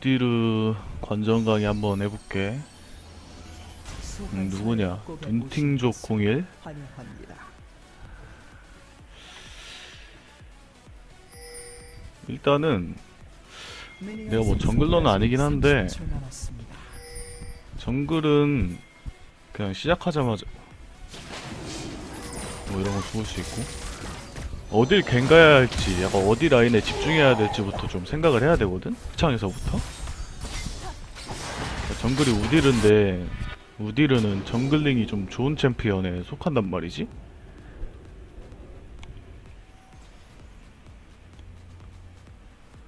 우디르 관전 강의 한번 해볼게. 음, 누구냐? 눈팅족 01? 환영합니다. 일단은 내가 뭐 정글러는 아니긴 한데 정글은 그냥 시작하자마자 뭐 이런 거 죽을 수 있고 어딜 갱가야 할지 약간 어디 라인에 집중해야 될지부터 좀 생각을 해야 되거든 극창에서부터 정글이 우디르인데 우디르는 정글링이 좀 좋은 챔피언에 속한단 말이지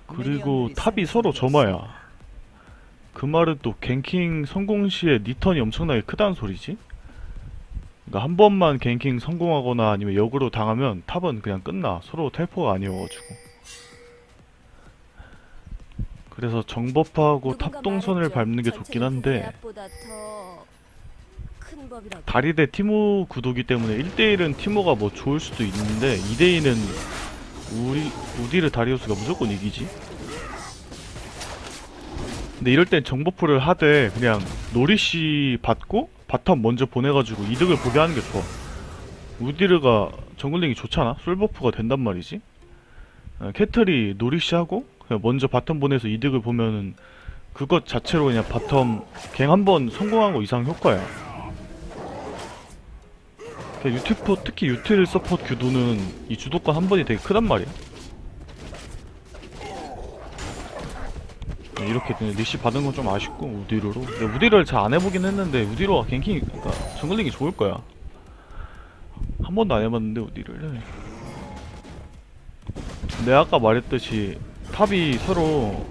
그리고 탑이 서로 점화야. 그 말은 또 갱킹 성공 시에 리턴이 엄청나게 크다는 소리지? 그러니까 한 번만 갱킹 성공하거나 아니면 역으로 당하면 탑은 그냥 끝나. 서로 텔포가 아니어가지고. 그래서 정버프하고 탑 동선을 밟는 게 좋긴 한데 다리 대 티모 구도기 때문에 1대1은 티모가 뭐 좋을 수도 있는데 2대2는 우리 우디르 다리우스가 무조건 이기지. 근데 이럴 땐 정보풀을 하되 그냥 노리시 받고 바텀 먼저 보내가지고 이득을 보게 하는 게 좋아. 우디르가 정글링이 좋잖아. 솔버프가 된단 말이지. 어, 캐틀이 노리시 하고 그냥 먼저 바텀 보내서 이득을 보면은 그것 자체로 그냥 바텀 갱 한 번 성공한 거 이상 효과야. 유티포 특히 유틸 서포트 규도는 이 주도권 한 번이 되게 크단 말이야. 네, 이렇게 그냥 리시 받은 건 좀 아쉽고 우디로로. 근데 우디로를 잘 안 해보긴 했는데 우디로가 갱킹, 그러니까 정글링이 좋을 거야. 한 번도 안 해봤는데 우디를. 내가 아까 말했듯이 탑이 서로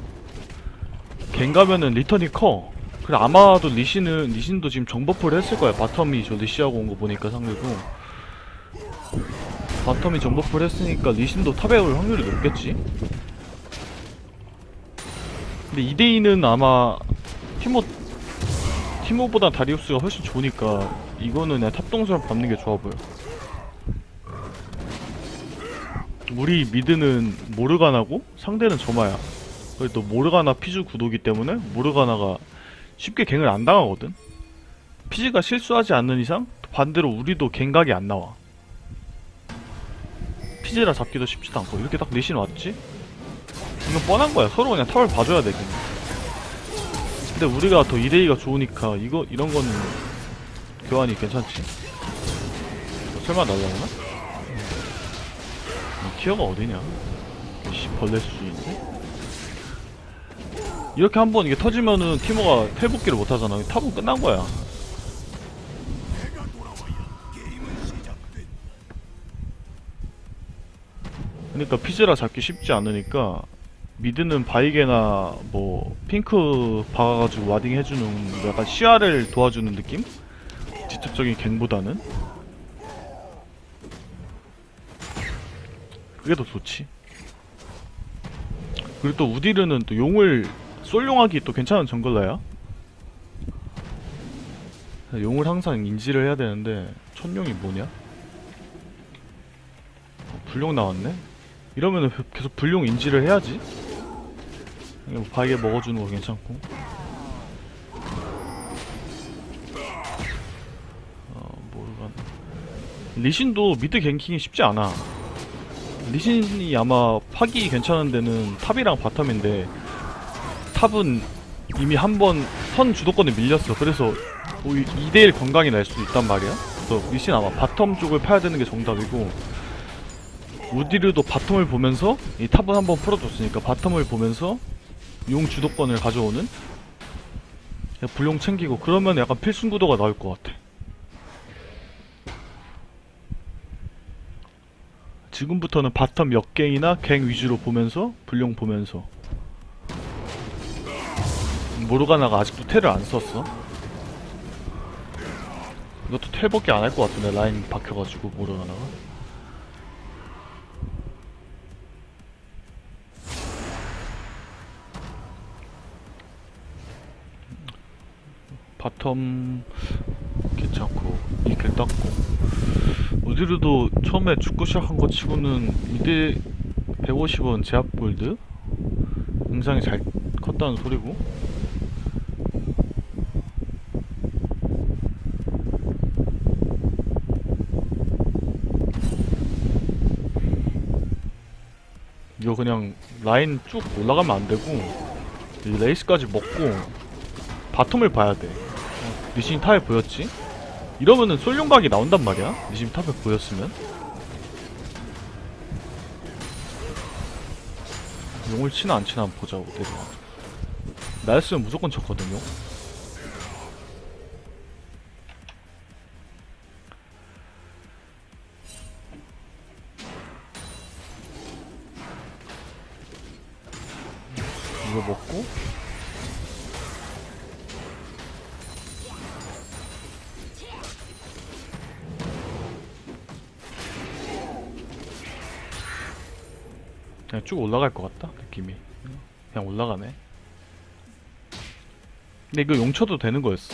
갱 가면은 리턴이 커. 그래 아마도 리신은 리신도 지금 정버프를 했을 거야. 바텀이 저 리시하고 온 거 보니까 상대도 바텀이 정버프를 했으니까 리신도 탑에 올 확률이 높겠지. 근데 2대2는 아마 티모 티모보다 다리우스가 훨씬 좋으니까 이거는 그냥 탑동선 밟는 게 좋아 보여. 우리 미드는 모르가나고 상대는 저마야. 그래도 모르가나 피주 구도기 때문에 모르가나가 쉽게 갱을 안 당하거든. 피지가 실수하지 않는 이상 반대로 우리도 갱각이 안 나와. 피지라 잡기도 쉽지도 않고 이렇게 딱 내신 왔지? 이건 뻔한 거야. 서로 그냥 탑을 봐줘야 돼. 그냥. 근데 우리가 더 2대2가 좋으니까 이거 이런 거는 교환이 괜찮지. 어, 설마 날라오나? 이 티어가 어디냐? 씨 벌레 수준인데? 이렇게 한번 이게 터지면은 티모가 텔복기를 못하잖아. 탑은 끝난 거야. 그러니까 피즈라 잡기 쉽지 않으니까 미드는 바이게나 뭐 핑크 박아가지고 와딩 해주는 약간 시야를 도와주는 느낌? 직접적인 갱보다는 그게 더 좋지. 그리고 또 우디르는 또 용을 솔용하기 또 괜찮은 정글러야. 용을 항상 인지를 해야 되는데 천용이 뭐냐? 어, 불용 나왔네? 이러면은 계속 불용 인지를 해야지. 이거 바이게 먹어주는 거 괜찮고. 어, 모르간. 리신도 미드 갱킹이 쉽지 않아. 리신이 아마 파기 괜찮은 데는 탑이랑 바텀인데 탑은 이미 한 번 선 주도권에 밀렸어. 그래서 2대1 건강이 날 수도 있단 말이야. 그래서 리신 아마 바텀 쪽을 파야 되는 게 정답이고 우디르도 바텀을 보면서 이 탑은 한번 풀어줬으니까 바텀을 보면서 용 주도권을 가져오는 불용 챙기고 그러면 약간 필승 구도가 나올 것 같아. 지금부터는 바텀 역갱이나 갱 위주로 보면서 불용 보면서 모르가나가 아직도 텔을 안 썼어. 이것도 텔밖에 안 할 것 같은데 라인 박혀가지고 모르가나가. 바텀 괜찮고 이길 땄고. 우디르도 처음에 축구 시작한 거 치고는 2대 150원 제압 골드? 굉장히 잘 컸단 없다는 소리고. 이거 그냥 라인 쭉 올라가면 안 되고 이 레이스까지 먹고 바텀을 봐야 돼. 어, 리신 탑에 보였지? 이러면은 솔룡각이 나온단 말이야. 리신 탑에 보였으면. 용을 치나 안 치나 한번 보자고 내려와 나였으면 무조건 쳤거든요 그냥 쭉 올라갈 것 같다 느낌이. 그냥 올라가네. 근데 이거 용쳐도 되는 거였어.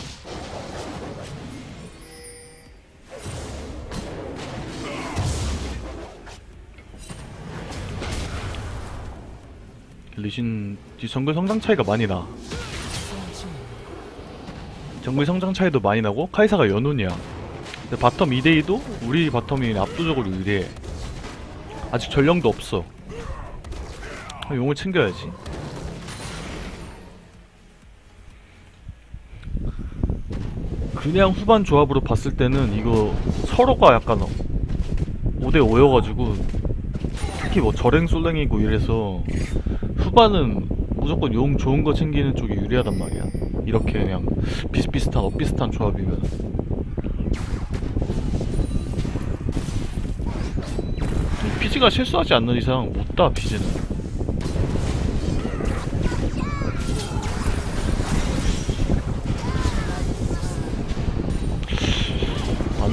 리신 이 정글 성장 차이가 많이 나. 정글 성장 차이도 많이 나고 카이사가 연운이야. 근데 바텀 2대2도 우리 바텀이 압도적으로 유리해. 아직 전령도 없어 용을 챙겨야지. 그냥 후반 조합으로 봤을 때는 이거 서로가 약간 5대5여가지고 특히 뭐 절행 솔랭이고 이래서 후반은 무조건 용 좋은 거 챙기는 쪽이 유리하단 말이야. 이렇게 그냥 비슷비슷한 엇비슷한 조합이면. 피지가 실수하지 않는 이상 못다 피지는.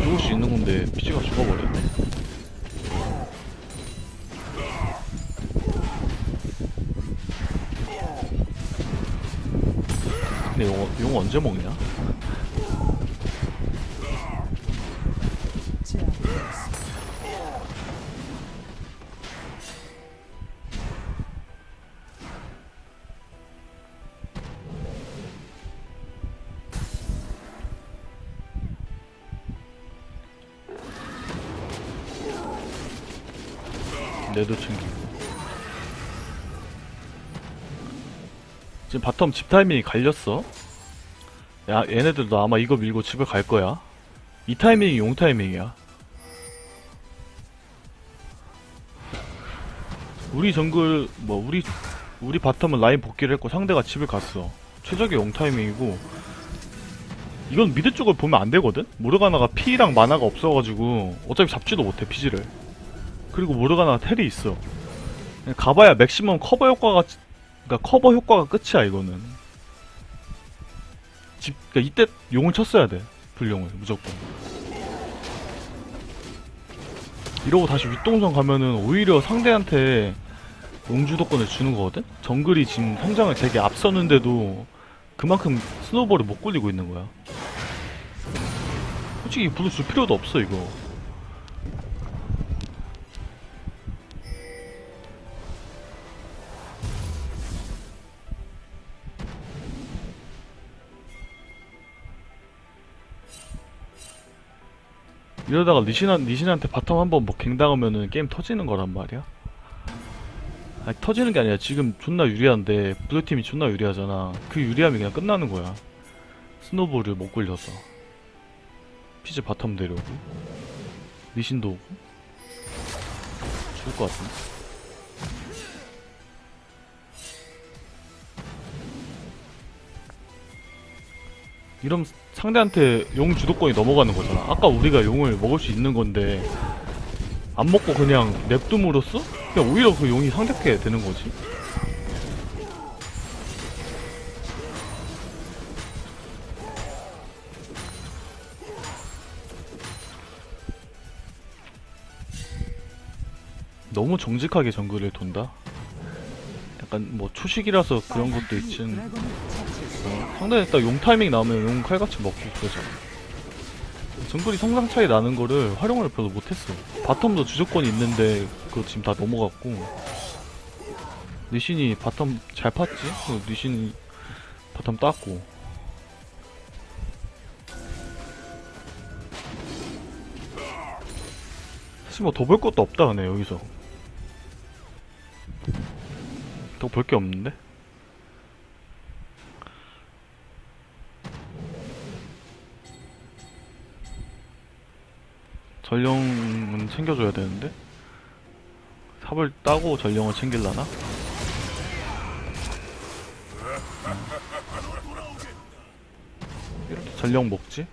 죽을 수 있는 건데 피지가 죽어버렸네. 근데 용, 용 언제 먹냐? 내도 챙기고. 지금 바텀 집 타이밍이 갈렸어. 야 얘네들도 아마 이거 밀고 집에 갈 거야. 이 타이밍이 용 타이밍이야. 우리 정글 뭐 우리 우리 바텀은 라인 복귀를 했고 상대가 집을 갔어. 최적의 용 타이밍이고. 이건 미드 쪽을 보면 안 되거든? 모르가나가 피랑 마나가 없어가지고 어차피 잡지도 못해 피지를 그리고 모르가나 텔이 있어. 가봐야 맥시멈 커버 효과가 그러니까 커버 효과가 끝이야 이거는. 집 그러니까 이때 용을 쳤어야 돼 불용을 무조건. 이러고 다시 윗동선 가면은 오히려 상대한테 용주도권을 주는 거거든? 정글이 지금 성장을 되게 앞서는데도 그만큼 스노우볼을 못 굴리고 있는 거야. 솔직히 블루 줄 필요도 없어 이거. 이러다가 리신, 리신한테 바텀 한번 뭐 갱당하면은 게임 터지는 거란 말이야? 아니, 터지는 게 아니라 지금 존나 유리한데 블루팀이 존나 유리하잖아. 그 유리함이 그냥 끝나는 거야. 스노볼을 못 굴려서. 피즈 바텀 데려오고. 리신도 오고. 죽을 것 같은데 이러면 상대한테 용 주도권이 넘어가는 거잖아. 아까 우리가 용을 먹을 수 있는 건데 안 먹고 그냥 냅둠으로써 그냥 오히려 그 용이 상대게 되는 거지. 너무 정직하게 정글을 돈다. 약간 뭐 초식이라서 그런 것도 있진. 어, 상대에 딱용 타이밍 나오면 용 칼같이 먹고 그러잖아. 정글이 성장 차이 나는 거를 활용을 별로 못했어. 바텀도 주도권이 있는데 그거 지금 다 넘어갔고 리신이 바텀 잘 팠지? 그 리신이 바텀 땄고 사실 뭐 더 볼 것도 없다 그네 여기서 더 볼 게 없는데? 전령은 챙겨줘야 되는데 삽을 따고 전령을 챙길라나? 이렇게 전령 먹지?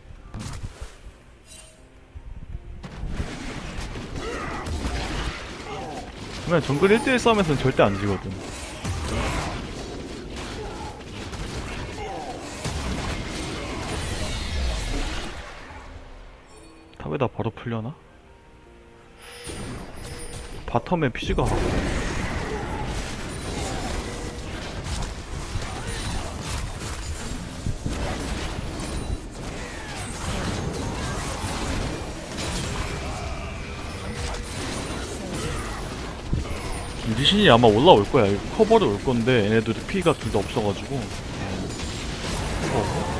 그냥 정글 1대1 싸움에서는 절대 안 지거든 탑에다 바로 풀려나? 바텀에 피지가 리신이 아마 올라올 거야. 커버를 올 건데 얘네들이 피가 둘 다 없어가지고 어.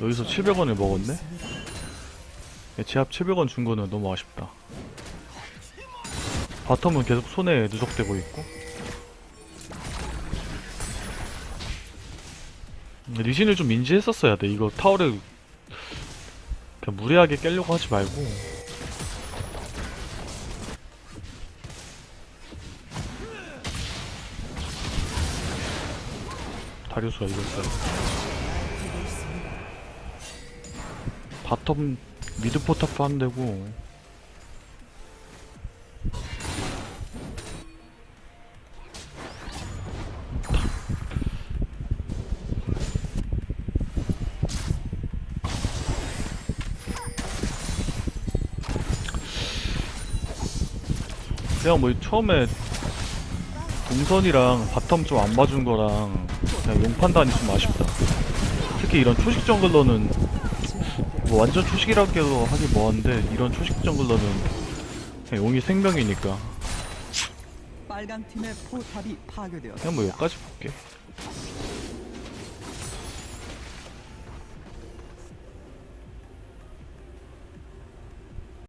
여기서 700원을 먹었네. 제압 700원 준 거는 너무 아쉽다. 바텀은 계속 손에 누적되고 있고. 리신을 좀 인지했었어야 돼. 이거 타워를 그냥 무리하게 깨려고 하지 말고. 다리우스가 이겼어요. 바텀 미드 포탑 안 되고 그냥 뭐 처음에 동선이랑 바텀 좀 안 봐준 거랑 그냥 용 판단이 좀 아쉽다. 특히 이런 초식 정글러는 뭐 완전 초식이라고 하기 뭐한데 이런 초식 정글러는 그냥 용이 생명이니까 빨간 팀의 포탑이 파괴되었습니다. 그냥 뭐 여기까지 볼게.